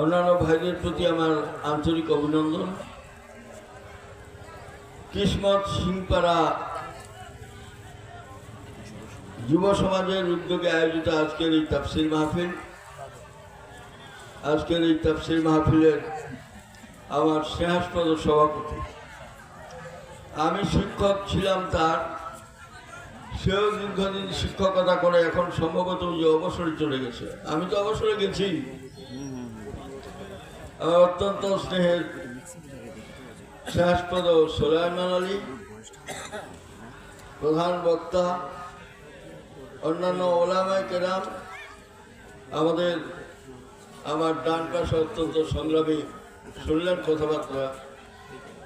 অন্যান্য ভাইদের প্রতি আমার আন্তরিক অভিনন্দন। কিসমত সিংপাড়া যুব সমাজের উদ্যোগে আয়োজিত আজকের এই তাফসির মাহফিল। আজকের এই তাফসির মাহফিলের আমার স্নেহাস্পদ সভাপতি। আমি শিক্ষক ছিলাম তার। সেও দীর্ঘদিন শিক্ষকতা করে এখন সম্ভবত যে অবসরে চলে গেছে। আমি তো অবসরে গেছি। আমার অত্যন্ত স্নেহের স্নেহাস্পদ সোলাইমান আলী, প্রধান বক্তা, অন্যান্য ওলামায় কেরাম, আমাদের, আমার ডান পাশে অত্যন্ত সংগ্রামী, শুনলেন কথাবার্তা।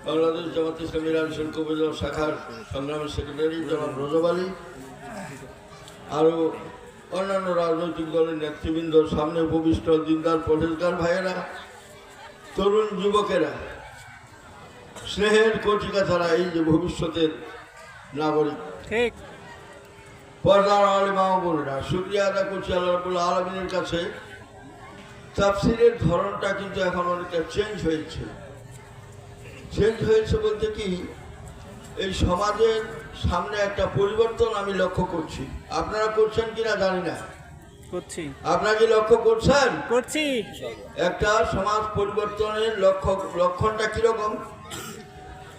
বাংলাদেশ জামাত ইসলামী রাজশাহী কবির শাখার সংগ্রামী সেক্রেটারি জনাব রজব আলী আরও অন্যান্য রাজনৈতিক দলের নেতৃবৃন্দ সামনে উপবিষ্ট দিনদার পরেশগার ভাইয়েরা তরুণ যুবকেরা স্নেহের কচিকা ছাড়া এই যে ভবিষ্যতের নাগরিক। ঠিক। পর্দার আলিমা বোনেরা শুক্রিয়া আদা করছি আল্লাহ আলমিনের কাছে। তাফসিরের ধরনটা কিন্তু এখন অনেকটা চেঞ্জ হয়েছে। চেঞ্জ হয়েছে বলতে কি এই সমাজের সামনে একটা পরিবর্তন আমি লক্ষ্য করছি। আপনারা করছেন কিনা জানি না। করছি। আপনারা কি লক্ষ্য করছেন? করছি। একটা সমাজ পরিবর্তনের লক্ষ্য লক্ষণটা কীরকম?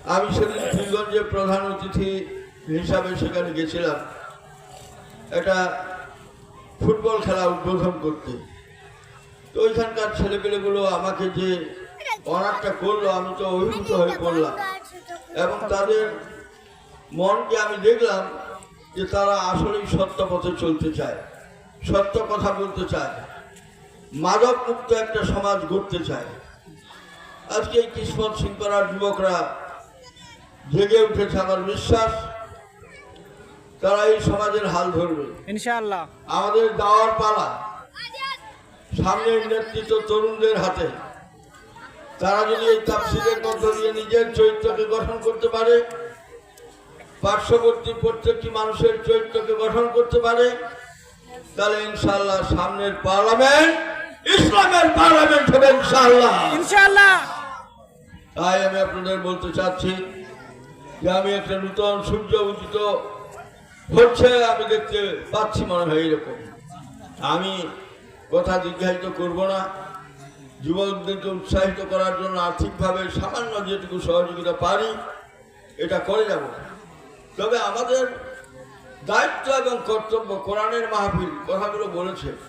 আমি সেদিন ফিরগঞ্জের প্রধান অতিথি হিসাবে সেখানে গেছিলাম। একটা ফুটবল খেলা উদ্বোধন করতে। তো ওইখানকার ছেলেপেলেগুলো আমাকে যে অনারটা করল আমি তো অভিভূত হয়ে পড়লাম। এবং তাদের মনকে আমি দেখলাম যে তারা আসলেই সত্য পথে চলতে চায় সত্য কথা বলতে চায় মাদক মুক্ত একটা সমাজ গড়তে চায়। আজকে এই কিসমত সিংপাড়ার যুবকরা জেগে উঠেছে আমার বিশ্বাস তারা এই সমাজের হাল ধরবে। ইনশাআল্লাহ। আমাদের দাওয়ার পালা সামনের নেতৃত্ব তরুণদের হাতে। তারা যদি এই তাফসিলের মধ্য দিয়ে নিজের চরিত্রকে গঠন করতে পারে পার্শ্ববর্তী প্রত্যেকটি মানুষের চরিত্রকে গঠন করতে পারে তাহলে ইনশাল্লাহ সামনের পার্লামেন্ট ইসলামের পার্লামেন্ট হবে ইনশাল্লাহ ইনশাল্লাহ তাই আমি আপনাদের বলতে চাচ্ছি যে আমি একটা নূতন সূর্য উদিত হচ্ছে আমি দেখতে পাচ্ছি মনে হয় এরকম। আমি কথা জিজ্ঞাসিত করব না। যুবকদেরকে উৎসাহিত করার জন্য আর্থিকভাবে সামান্য যেটুকু সহযোগিতা পারি, এটা করে যাব। তবে আমাদের দায়িত্ব এবং কর্তব্য কোরআনের মাহফিল কথাগুলো বলেছে।